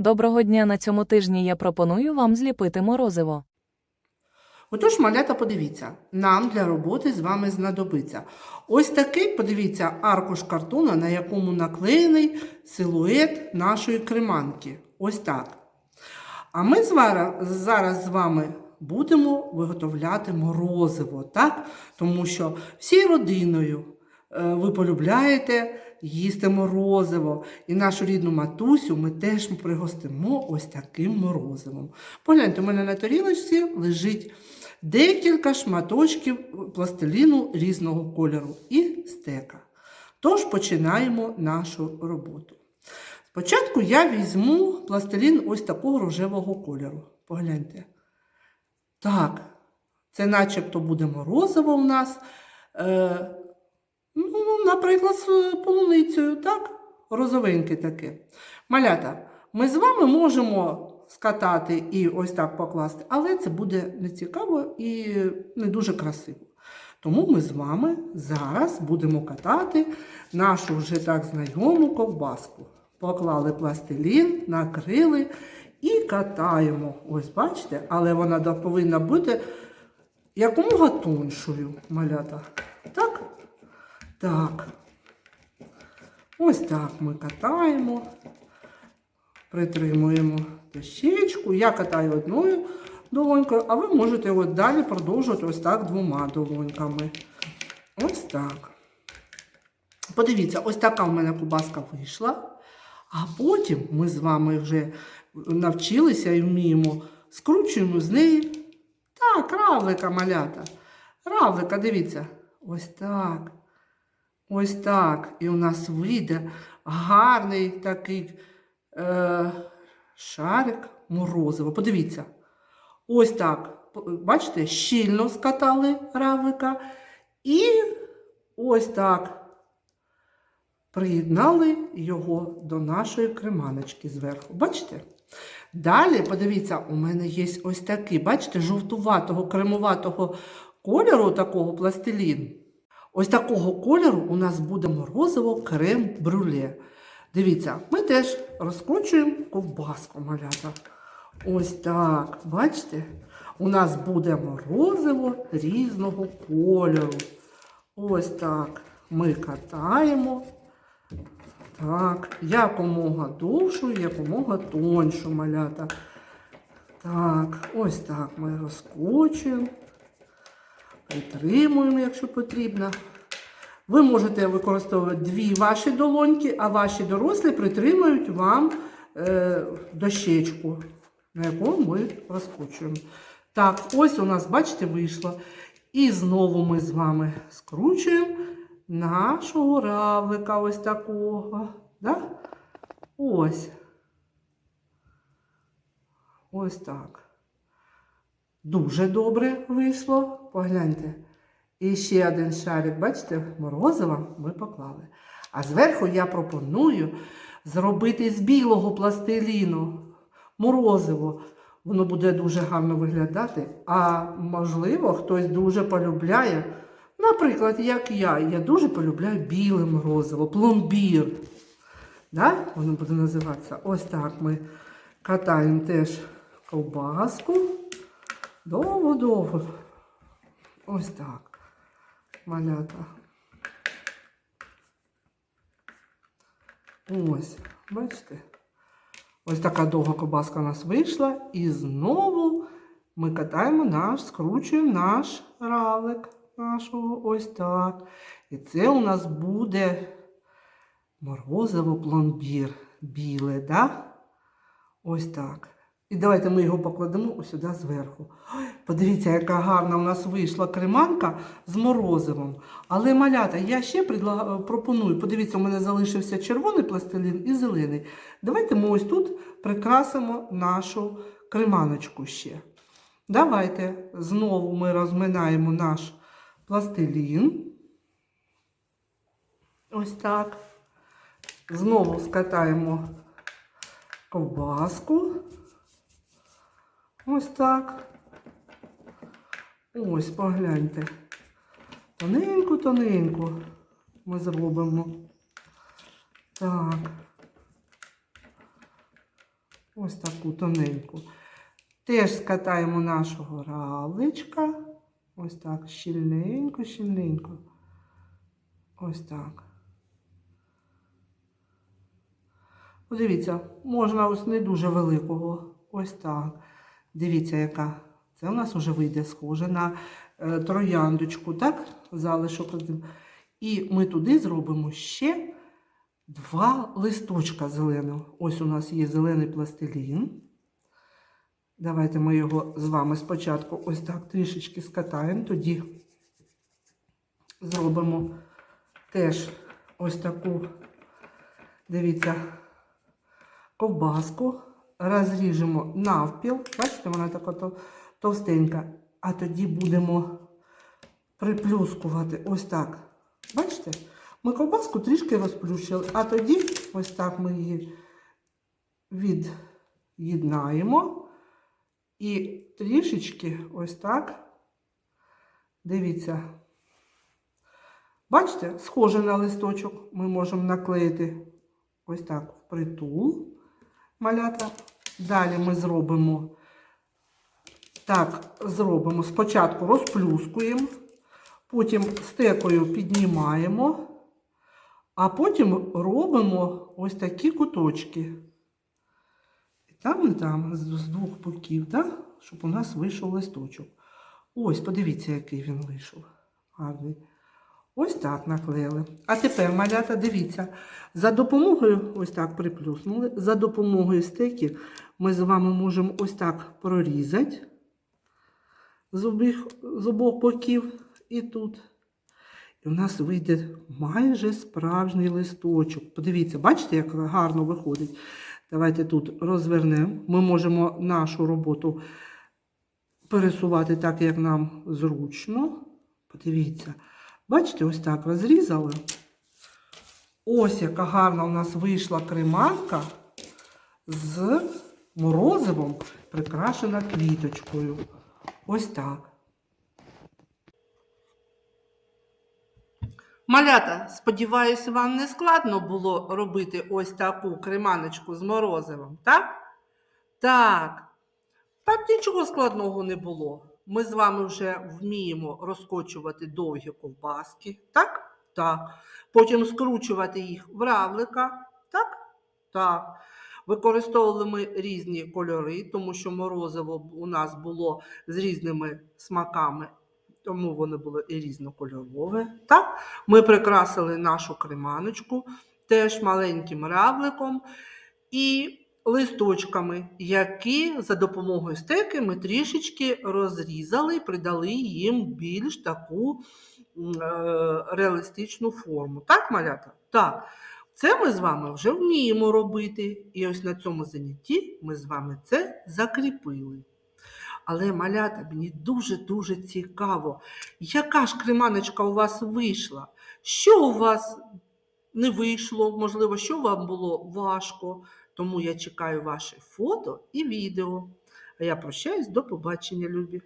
Доброго дня на цьому тижні я пропоную вам зліпити морозиво. Отож, малята, подивіться, нам для роботи з вами знадобиться ось такий, подивіться, аркуш картона, на якому наклеєний силует нашої креманки. Ось так. А ми зараз з вами будемо виготовляти морозиво, так? Тому що всією родиною ви полюбляєте їсти морозиво. І нашу рідну матусю ми теж пригостимо ось таким морозивом. Погляньте, у мене на тарілочці лежить декілька шматочків пластиліну різного кольору і стека. Тож починаємо нашу роботу. Спочатку я візьму пластилін ось такого рожевого кольору. Погляньте. Так, це начебто буде морозиво у нас. Е, наприклад, з полуницею, так? Розовеньке таке. Малята, ми з вами можемо скатати і ось так покласти, але це буде нецікаво і не дуже красиво. Тому ми з вами зараз будемо катати нашу вже так знайому ковбаску. Поклали пластилін, накрили і катаємо. Ось бачите, але вона повинна бути якомога тоншою, малята. Так? Так. Ось так ми катаємо, притримуємо дощечку. Я катаю одною долонькою, а ви можете от далі продовжувати ось так двома долоньками. Ось так. Подивіться, ось така в мене кубаска вийшла. А потім ми з вами вже навчилися і вміємо, скручуємо з неї. Так, равлика малята. Равлика, дивіться. Ось так. Ось так. І у нас вийде гарний такий е, шарик морозиво. Подивіться. Ось так. Бачите, щільно скатали равлика. І ось так приєднали його до нашої креманочки зверху. Бачите? Далі, подивіться, у мене є ось такий, бачите, жовтуватого, кремуватого кольору такого пластилін. Ось такого кольору у нас буде морозиво крем-брюле. Дивіться, ми теж розкручуємо ковбаску малята. Ось так, бачите? У нас буде морозиво різного кольору. Ось так. Ми катаємо. Так, якомога довшу, якомога тоншу малята. Так, ось так ми розкручуємо. Притримуємо, якщо потрібно. Ви можете використовувати дві ваші долоньки, а ваші дорослі притримують вам е, дощечку, на яку ми розкручуємо. Так, ось у нас, бачите, вийшло. І знову ми з вами скручуємо нашого равлика ось такого. Да? Ось. Ось так. Дуже добре вийшло. Погляньте. І ще один шарик, бачите, морозива ми поклали. А зверху я пропоную зробити з білого пластиліну морозиво. Воно буде дуже гарно виглядати. А можливо, хтось дуже полюбляє. Наприклад, як я. Я дуже полюбляю біле морозиво, пломбір. Да? Воно буде називатися. Ось так ми катаємо теж ковбаску. Довго-довго. Ось так. Малята. Ось, бачите? Ось така довга ковбаска у нас вийшла. І знову ми катаємо наш, скручуємо наш равлик нашого. Ось так. І це у нас буде морозиво пломбір біле, да? Ось так. І давайте ми його покладемо сюди зверху. Ой, Подивіться, яка гарна у нас вийшла креманка з морозивом. Але малята, я ще пропоную. Подивіться, у мене залишився червоний пластилін і зелений. Давайте ми ось тут прикрасимо нашу креманочку ще. Давайте знову ми розминаємо наш пластилін. Ось так. Знову скатаємо ковбаску. Ось так. Ось, погляньте. Тоненьку-тоненьку ми зробимо. Так. Ось таку тоненьку. Теж скатаємо нашого равличка. Ось так, щільненько, щільненько. Ось так. Подивіться, можна ось не дуже великого. Ось так. Дивіться, яка. Це у нас вже вийде схоже на е, трояндочку, так? Залишок. І ми туди зробимо ще два листочка зеленого. Ось у нас є зелений пластилін. Давайте ми його з вами спочатку ось так трішечки скатаємо, тоді зробимо теж ось таку, дивіться, ковбаску, розріжемо навпіл. Бачите, вона така товстенька. А тоді будемо приплюскувати ось так. Бачите? Ми ковбаску трішки розплющили, а тоді ось так ми її від'єднаємо. І трішечки ось так. Дивіться. Бачите, схоже на листочок ми можемо наклеїти ось так в притул малята. Далі ми зробимо так, зробимо. Спочатку розплюскуємо, потім стекою піднімаємо, а потім робимо ось такі куточки. І там і там, з, двох боків, да? щоб у нас вийшов листочок. Ось, подивіться, який він вийшов. Гарний. Ось так наклеїли. А тепер, малята, дивіться, за допомогою, ось так приплюснули, за допомогою стеків ми з вами можемо ось так прорізати з обох, з обох боків і тут. І у нас вийде майже справжній листочок. Подивіться, бачите, як гарно виходить. Давайте тут розвернемо. Ми можемо нашу роботу пересувати так, як нам зручно. Подивіться. Бачите, ось так розрізали. Ось яка гарна у нас вийшла креманка з морозивом, прикрашена квіточкою. Ось так. Малята, сподіваюся, вам не складно було робити ось таку креманочку з морозивом, так? Так. Там нічого складного не було. Ми з вами вже вміємо розкочувати довгі ковбаски, так? Так. Потім скручувати їх в равлика, так? Так. Використовували ми різні кольори, тому що морозиво у нас було з різними смаками, тому воно було і різнокольорове. Так? Ми прикрасили нашу креманочку теж маленьким равликом і листочками, які за допомогою стеки ми трішечки розрізали і придали їм більш таку е, реалістичну форму. Так, малята? Так. Це ми з вами вже вміємо робити. І ось на цьому занятті ми з вами це закріпили. Але, малята, мені дуже-дуже цікаво, яка ж креманочка у вас вийшла? Що у вас не вийшло? Можливо, що вам було важко? Тому я чекаю ваші фото і відео. А я прощаюсь до побачення, любі.